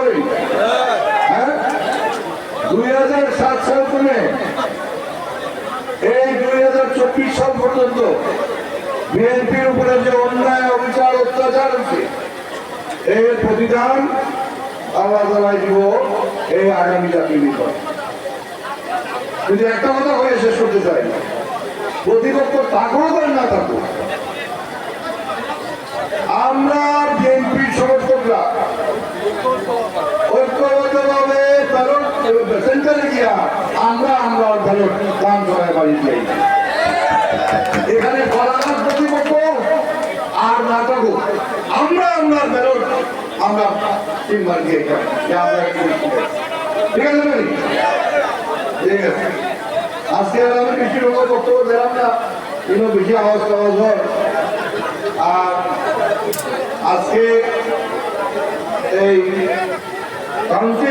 করি। হ্যাঁ? দুই হাজার সাত সাল থেকে এই দুই হাজার চব্বিশ সাল পর্যন্ত বিএনপির উপরে যে অন্যায়, অবিচার, অত্যাচার হচ্ছে, এর প্রতিদান আল্লাহ তালাই দিব এই আগামী জাতীয় নির্বাচন কিন্তু একটা কথা হয়ে শেষ করতে চাই। প্রতিপক্ষ থাকুক আর না থাকুক, আমরা বিএনপির সমর্থকরা ঐক্যবদ্ধভাবে ব্যালট সেন্টারে আমরা আমরা ব্যালট দান করে বাড়ি যাই এখানে কলাঘাট প্রতিপক্ষ আর না থাকুক, আমরা আমরা ব্যালট আমরা তিনবার দিয়ে আমরা ঠিক আছে আজকে আমি বেশি রকম বক্তব্য দিলাম না, কিন্তু বেশি আওয়াজ টাওয়াজ হয় আর আজকে এই কাউন্সিল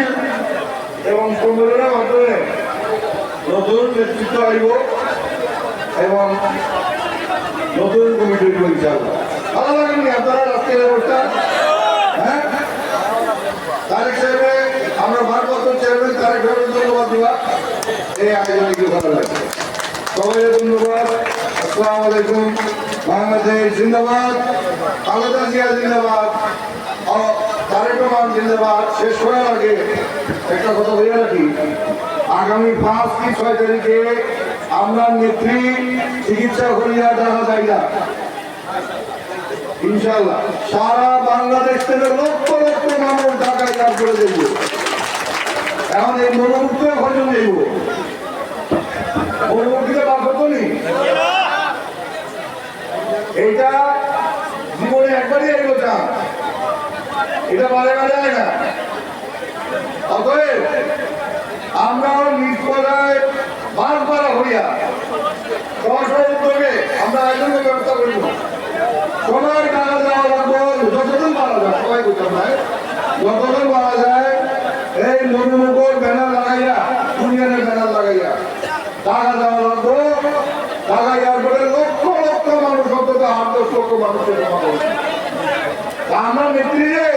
এবং সম্মেলনের মাধ্যমে নতুন নেতৃত্ব আইব এবং নতুন কমিটি পরিচালনা ভালো লাগেনি আপনারা আজকের অনুষ্ঠান হ্যাঁ? তারেক সাহেবে আমরা ভারপ্রাপ্ত চেয়ারম্যান তারেক সাহেবের ধন্যবাদ দিবা এই আয়োজনে কি ভালো লাগে সবাই ধন্যবাদ। আসসালামু আলাইকুম। বাংলাদেশ জিন্দাবাদ। খালেদা জিয়া জিন্দাবাদ। জিন্দাবাদ। শেষ করার আগে একটা কথা বলে রাখি। আগামী পাঁচ কি ছয় তারিখে আমরা নেত্রী চিকিৎসা করিয়া দেখা যায় না। ইনশাল্লাহ সারা বাংলাদেশ থেকে লক্ষ লক্ষ মানুষ ঢাকায় কাজ করে দেখব। এখন এই মনোমুক্ত খোঁজন দেখব মনোমুক্তিতে বার করতো এটা বারে হয় না। অতএব আমরাও হইয়া উদ্যোগে আমরা আয়োজনের ব্যবস্থা করব। সবার টাকা যায়, সবাই পারা যায়, এই ব্যানার লাগাইয়া, ইউনিয়নের ব্যানার লাগাইয়া টাকা দেওয়া লাগবে টাকা লক্ষ লক্ষ মানুষ অন্তত আট দশ লক্ষ মানুষের আমরা নেত্রীরে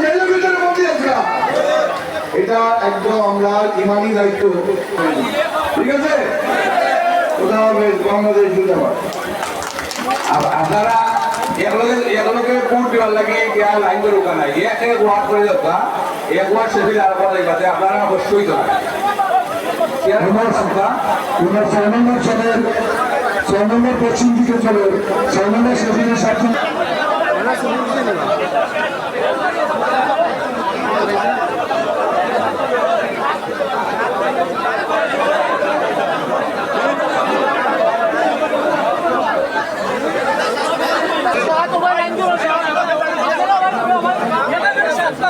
জেলের ভিতরে বন্দী এটা একদম আমরা ইমানি দায়িত্ব ঠিক আছে? কোথাও হবে বাংলাদেশ জিন্দাবাদ। আপ- আপনারা এগুলোকে কোর্ট দেওয়ার লাগে ইয়া লাইন করে ওখানে নাই। এক এক ওয়ার্ড করে যাতা এক ওয়ার্ড শেষে আর পর যাইবাতে আপনারা অবশ্যই তোমার ছয় নম্বর পশ্চিম দিকে চলে ছয় নম্বর সেদিনে সাতজন